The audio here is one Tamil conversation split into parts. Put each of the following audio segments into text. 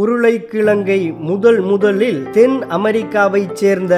உருளைக்கிழங்கை முதல் முதலில் தென் அமெரிக்காவைச் சேர்ந்த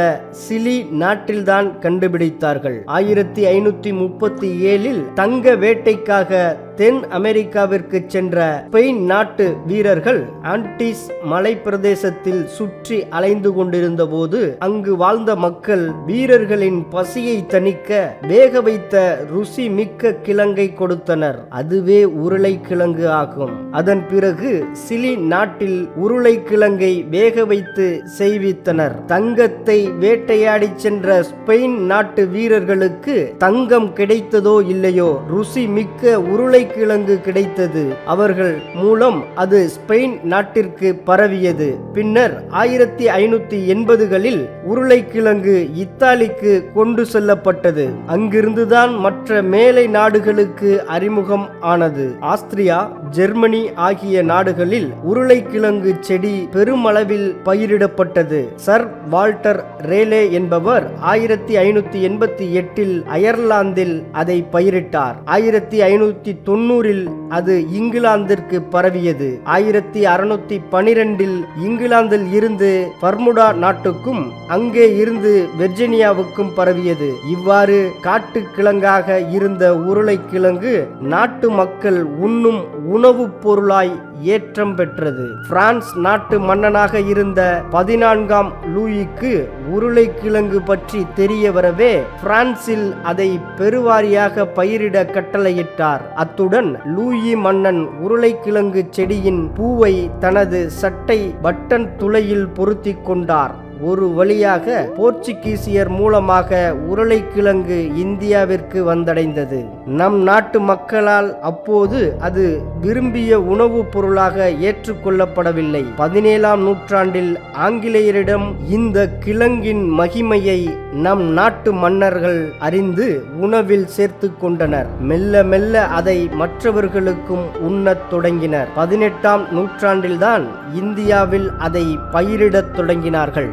சிலி நாட்டில்தான் கண்டுபிடித்தார்கள். ஆயிரத்தி ஐநூத்தி முப்பத்தி ஏழில் தங்க வேட்டைக்காக தென் அமெரிக்காவிற்கு சென்ற ஸ்பெயின் நாட்டு வீரர்கள் ஆன்டிஸ் மலை பிரதேசத்தில் சுற்றி அலைந்து கொண்டிருந்த போது அங்கு வாழ்ந்த மக்கள் வீரர்களின் பசியை தணிக்க வேக வைத்த ருசி மிக்க கிழங்கை கொடுத்தனர். அதுவே உருளைக்கிழங்கு ஆகும். அதன் பிறகு சிலி நாட்டில் உருளை கிழங்கை வேக வைத்து செய்வித்தனர். தங்கத்தை வேட்டையாடி சென்ற ஸ்பெயின் நாட்டு வீரர்களுக்கு தங்கம் கிடைத்ததோ இல்லையோ ருசி மிக்க உருளை உருளைக்கிழங்கு கிடைத்தது. அவர்கள் மூலம் அது ஸ்பெயின் நாட்டிற்கு பரவியது. பின்னர் ஆயிரத்தி ஐநூத்தி எண்பதுகளில் உருளைக்கிழங்கு இத்தாலிக்கு கொண்டு செல்லப்பட்டது. அங்கிருந்துதான் மற்ற மேலை நாடுகளுக்கு அறிமுகம் ஆனது. ஆஸ்திரியா ஜெர்மனி ஆகிய நாடுகளில் உருளைக்கிழங்கு செடி பெருமளவில் பயிரிடப்பட்டது. சர் வால்டர் ரேலே என்பவர் ஆயிரத்தி ஐநூத்தி எண்பத்தி எட்டில் அயர்லாந்தில் அதை பயிரிட்டார். ஆயிரத்தி ஐநூத்தி தொண்ணூறில் அது இங்கிலாந்திற்கு பரவியது. ஆயிரத்தி அறுநூத்தி பனிரெண்டில் இங்கிலாந்தில் இருந்து பர்முடா நாட்டுக்கும் அங்கே இருந்து வெர்ஜினியாவுக்கும் பரவியது. இவ்வாறு காட்டுக்கிழங்காக இருந்த உருளைக்கிழங்கு நாட்டு மக்கள் உண்ணும் உணவுப் பொருளாய் ஏற்றம் பெற்றது. பிரான்ஸ் நாட்டு மன்னனாக இருந்த பதினான்காம் லூயிக்கு உருளைக்கிழங்கு பற்றி தெரிய வரவே பிரான்சில் அதை பெருவாரியாக பயிரிட கட்டளையிட்டார். அத்துடன் லூயி மன்னன் உருளைக்கிழங்கு செடியின் பூவை தனது சட்டை பட்டன் துளையில் பொருத்திக் கொண்டார். ஒரு வழியாக போர்ச்சுகீசியர் மூலமாக உருளைக்கிழங்கு இந்தியாவிற்கு வந்தடைந்தது. நம் நாட்டு மக்களால் அப்போது அது விரும்பிய உணவுப் பொருளாக ஏற்றுக்கொள்ளப்படவில்லை. பதினேழாம் நூற்றாண்டில் ஆங்கிலேயரிடம் இந்த கிழங்கின் மகிமையை நம் நாட்டு மன்னர்கள் அறிந்து உணவில் சேர்த்து கொண்டனர். மெல்ல மெல்ல அதை மற்றவர்களுக்கும் உண்ணத் தொடங்கினர். பதினெட்டாம் நூற்றாண்டில்தான் இந்தியாவில் அதை பயிரிடத் தொடங்கினார்கள்.